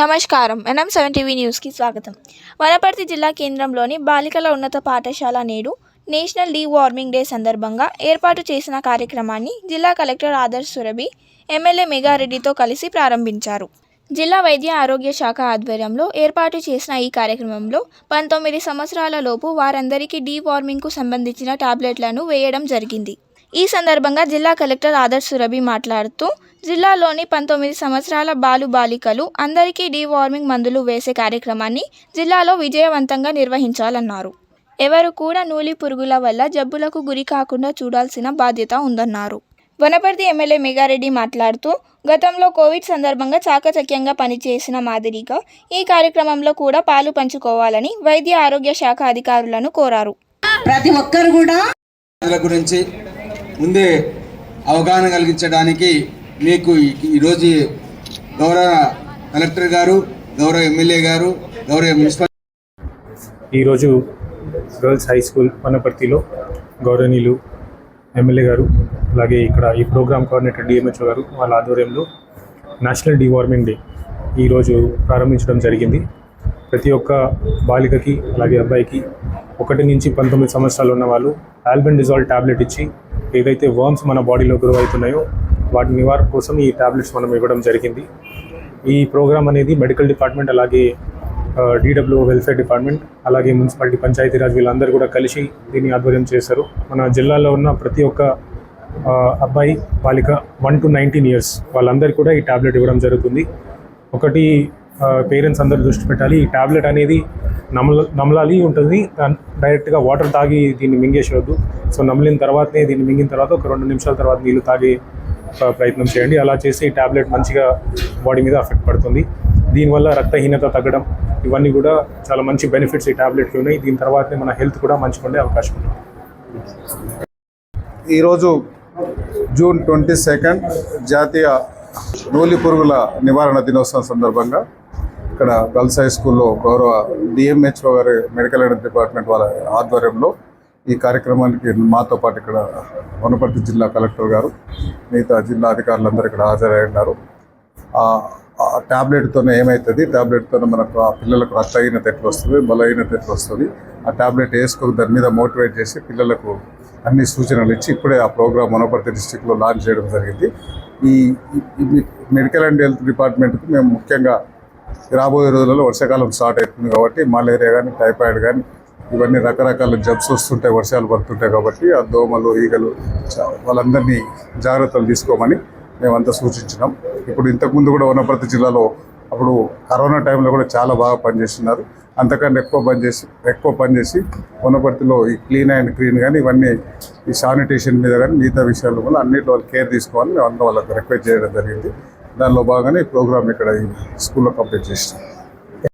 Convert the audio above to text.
నమస్కారం. NM seven TV న్యూస్కి స్వాగతం. వనపర్తి జిల్లా కేంద్రంలోని బాలికల ఉన్నత పాఠశాల నేడు నేషనల్ డీ వార్మింగ్ డే సందర్భంగా ఏర్పాటు చేసిన కార్యక్రమాన్ని జిల్లా కలెక్టర్ ఆదర్శ్ సురభి ఎమ్మెల్యే మెగారెడ్డితో కలిసి ప్రారంభించారు. జిల్లా వైద్య ఆరోగ్య శాఖ ఆధ్వర్యంలో ఏర్పాటు చేసిన ఈ కార్యక్రమంలో పంతొమ్మిది సంవత్సరాల లోపు వారందరికీ డీ వార్మింగ్కు సంబంధించిన టాబ్లెట్లను వేయడం జరిగింది. ఈ సందర్భంగా జిల్లా కలెక్టర్ ఆదర్శ్ సురభి మాట్లాడుతూ జిల్లాలోని పంతొమ్మిది సంవత్సరాల బాలు బాలికలు అందరికీ డీవార్మింగ్ మందులు వేసే కార్యక్రమాన్ని జిల్లాలో విజయవంతంగా నిర్వహించాలన్నారు. ఎవరు కూడా నూలి పురుగుల వల్ల జబ్బులకు గురి కాకుండా చూడాల్సిన బాధ్యత ఉందన్నారు. వనపర్తి ఎమ్మెల్యే మెగారెడ్డి మాట్లాడుతూ గతంలో కోవిడ్ సందర్భంగా చాకచక్యంగా పనిచేసిన మాదిరిగా ఈ కార్యక్రమంలో కూడా పాలు పంచుకోవాలని వైద్య ఆరోగ్య శాఖ అధికారులను కోరారు. ప్రతి ఒక్కరు కూడా గురించి ముందే అవగాహన కలిగించడానికి మీకు ఈరోజు గౌరవ కలెక్టర్ గారు గౌరవ ఎమ్మెల్యే గారు గౌరవ మున్సిపల్ ఈరోజు గర్ల్స్ హై స్కూల్ వనపర్తిలో గౌరవనీయులు ఎమ్మెల్యే గారు అలాగే ఇక్కడ ఈ ప్రోగ్రామ్ కోఆర్డినేటర్ డిఎంహెచ్ఓ గారు వాళ్ళ ఆధ్వర్యంలో నేషనల్ డివార్మింగ్ డే ఈరోజు ప్రారంభించడం జరిగింది. ప్రతి ఒక్క బాలికకి అలాగే అబ్బాయికి ఒకటి నుంచి పంతొమ్మిది సంవత్సరాలు ఉన్న వాళ్ళు ఆల్బెండిజాల్ టాబ్లెట్ ఇచ్చి ఏదైతే వర్మ్స్ మన బాడీలో గ్రో అవుతున్నాయో వాటి నివారణ కోసం ఈ టాబ్లెట్స్ మనం ఇవ్వడం జరిగింది. ఈ ప్రోగ్రామ్ అనేది మెడికల్ డిపార్ట్మెంట్ అలాగే డిడబ్ల్యూ వెల్ఫేర్ డిపార్ట్మెంట్ అలాగే మున్సిపాలిటీ పంచాయతీరాజ్ వీళ్ళందరూ కూడా కలిసి దీన్ని ఆధ్వర్యం చేశారు. మన జిల్లాలో ఉన్న ప్రతి ఒక్క అబ్బాయి బాలిక వన్ టు నైన్టీన్ ఇయర్స్ వాళ్ళందరికీ కూడా ఈ టాబ్లెట్ ఇవ్వడం జరుగుతుంది. ఒకటి పేరెంట్స్ అందరూ దృష్టి పెట్టాలి. ఈ టాబ్లెట్ అనేది నమల నమలాలి ఉంటుంది. డైరెక్ట్గా వాటర్ తాగి దీన్ని మింగేసేవద్దు సో నమిలిన తర్వాతనే దీన్ని మింగిన తర్వాత ఒక రెండు నిమిషాల తర్వాత నీళ్ళు తాగే ప్రయత్నం చేయండి. అలా చేసి ఈ టాబ్లెట్ మంచిగా బాడీ మీద ఎఫెక్ట్ పడుతుంది. దీనివల్ల రక్తహీనత తగ్గడం ఇవన్నీ కూడా చాలా మంచి బెనిఫిట్స్ ఈ ట్యాబ్లెట్కి ఉన్నాయి. దీని తర్వాతనే మన హెల్త్ కూడా మంచిగా ఉండే అవకాశం ఉంది. ఈరోజు జూన్ ట్వంటీ సెకండ్ జాతీయ నూలి పురుగుల నివారణ దినోత్సవం సందర్భంగా ఇక్కడ గర్ల్స్ హై స్కూల్లో గౌరవ డిఎంహెచ్ఓ గారి మెడికల్ అండ్ డిపార్ట్మెంట్ వాళ్ళ ఆధ్వర్యంలో ఈ కార్యక్రమానికి మాతో పాటు ఇక్కడ వనపర్తి జిల్లా కలెక్టర్ గారు మిగతా జిల్లా అధికారులందరూ ఇక్కడ హాజరై ఉన్నారు ఆ ఏమవుతుంది ట్యాబ్లెట్తోనే మనకు ఆ పిల్లలకు రక్తహీనత ఎట్లా వస్తుంది? బలహీనత ఎట్లా వస్తుంది? ఆ టాబ్లెట్ వేసుకొని దాని మీద మోటివేట్ చేసి పిల్లలకు అన్ని సూచనలు ఇచ్చి ఇప్పుడే ఆ ప్రోగ్రామ్ వనపర్తి డిస్టిక్లో లాంచ్ చేయడం జరిగింది. ఈ మెడికల్ అండ్ హెల్త్ డిపార్ట్మెంట్కి మేము ముఖ్యంగా రాబోయే రోజులలో వర్షాకాలం స్టార్ట్ అవుతుంది కాబట్టి మలేరియా కానీ టైఫాయిడ్ కానీ ఇవన్నీ రకరకాల జబ్స్ వస్తుంటాయి వర్షాలు పడుతుంటాయి కాబట్టి ఆ దోమలు ఈగలు వాళ్ళందరినీ జాగ్రత్తలు తీసుకోమని మేమంతా సూచించినాం. ఇప్పుడు ఇంతకుముందు కూడా వనపర్తి జిల్లాలో అప్పుడు కరోనా టైంలో కూడా చాలా బాగా పనిచేస్తున్నారు. అంతకంటే ఎక్కువ పనిచేసి ఎక్కువ పనిచేసి వనపర్తిలో ఈ క్లీన్ అండ్ క్లీన్ కానీ ఇవన్నీ ఈ శానిటేషన్ మీద కానీ మిగతా విషయాలు కూడా అన్నింటి వాళ్ళు కేర్ తీసుకోవాలని మేము వాళ్ళకి రిక్వెస్ట్ చేయడం జరిగింది. దానిలో భాగంగానే ప్రోగ్రామ్ ఇక్కడ స్కూల్లో కంప్లీట్ చేసినాం.